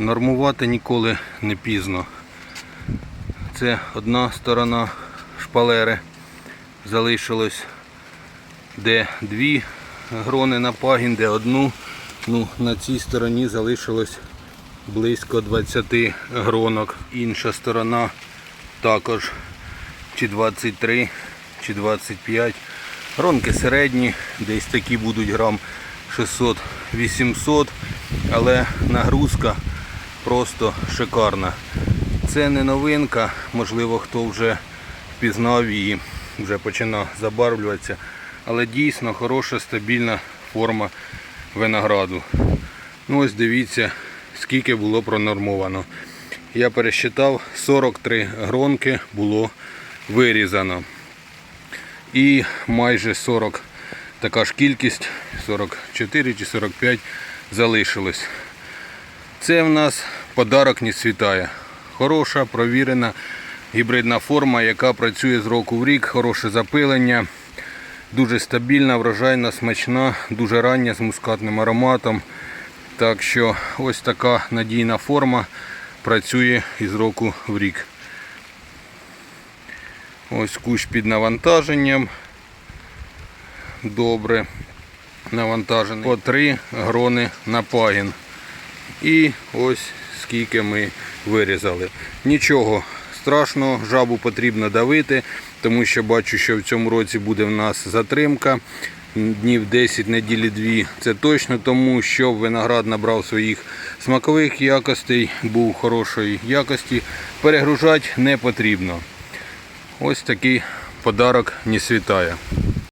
Нормувати ніколи не пізно. Це одна сторона шпалери залишилось, де дві грони на пагін, де одну. Ну, на цій стороні залишилось близько 20 гронок. Інша сторона також чи 23, чи 25. Гронки середні, десь такі будуть грам 600-800, але нагрузка просто шикарна. Це не новинка, можливо, хто вже впізнав її, вже починав забарвлюватися. Але дійсно хороша стабільна форма винограду. Ну ось дивіться, скільки було пронормовано. Я пересчитав, 43 гронки було вирізано. І майже 40 така ж кількість, 44 чи 45 залишилось. Це в нас подарок не світає. Хороша, провірена гібридна форма, яка працює з року в рік, хороше запилення, дуже стабільна, врожайна, смачна, дуже рання з мускатним ароматом. Так що ось така надійна форма працює із року в рік. Ось кущ під навантаженням. Добре навантажений. По три грони на пагін. І ось скільки ми вирізали. Нічого страшного, жабу потрібно давити, тому що бачу, що в цьому році буде в нас затримка. Днів 10, неділі 2. Це точно тому, що виноград набрав своїх смакових якостей, був хорошої якості. Перегружати не потрібно. Ось такий подарок не світає.